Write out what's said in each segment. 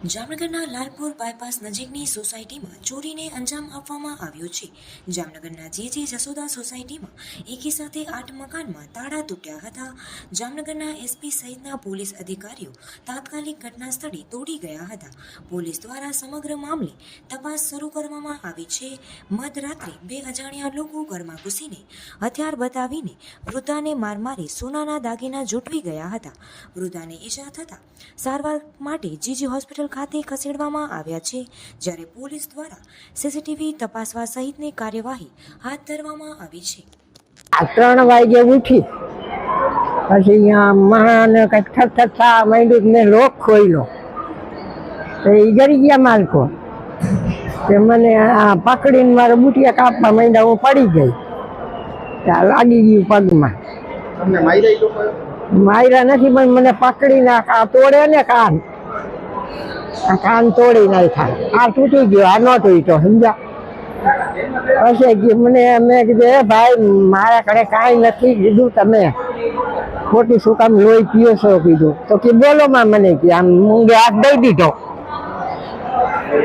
જામનગરના લાલપુર બાયપાસ નજીકની સોસાયટીમાં ચોરીને અંજામ આપવામાં આવ્યો છે. જામનગરના જે જે જસોદા સોસાયટીમાં એકી સાથે આઠ મકાનમાં તાળા તૂટ્યા હતા, જામનગરના એસપી સહિતના પોલીસ અધિકારીઓ તાત્કાલિક ઘટના સ્થળે દોડી ગયા હતા. પોલીસ દ્વારા સમગ્ર મામલે તપાસ શરૂ કરવામાં આવી છે. મધરાત્રે બે અજાણ્યા લોકો ઘરમાં ઘૂસીને હથિયાર બતાવીને વૃદ્ધાને માર મારી સોનાના દાગીના જૂટવી ગયા હતા. વૃદ્ધાને ઈજા થતાં સારવાર માટે જીજી હોસ્પિટલ ખાતે ખસેડવામાં આવ્યા છે. જ્યારે પોલીસ દ્વારા સીસીટીવી તપાસવા સહિતની કાર્યવાહી હાથ ધરવામાં આવી છે. ત્રણ વાગે ઉઠી. પછી અહીંયા માણસને કંઈક ઠક માંડ્યું મેં લોક ખોલ્યો. તો એ ગરી ગયા માલકો. તે મને આ પકડીને મારે બુટિયા કાપવા માંડ્યા હું પડી ગઈ. ત્યાં લાગી ગયું પગમાં. તમને? માર્યા નથી પણ મને પકડીને આ આ તોડે ને કાન. આ કાન તોડી નાખ્યા આ તૂટી ગયો, આ ન તૂટ્યો, સમજ્યા? પછી મને, મેં કીધું, એ ભાઈ, મારા ઘરે કાંઈ નથી કીધું તમે. ખોટું શું કામ લોહી પીઓ છો કીધું. તો કે બોલો માં મને કે, આમ મૂંગે હાથ દઈ દીધો.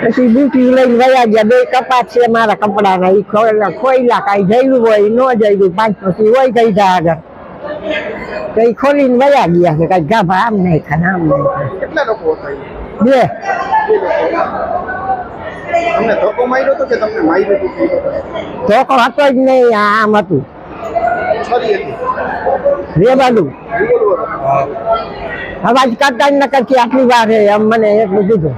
પછી બુટી લઈને વયા ગયા, બે કપાટ છે મારા કપડાના એ ખોયલા કાંઈ જઈલું હોય ન જઈલું પાંચ પછી હોય ગઈ જા આગળ. તો એ ખોલીને વયા ગયા છે કાંઈ ગાભા આમ નહીં ખાને આમ નહીં કેટલા લોકો હતા? બે. તમને ધોકો હતો જ નહીં આમ હતું. છરી હતી. રે અવાજ કરતા જ ન કરતી આટલી વાર છે એમ મને એટલું કીધું.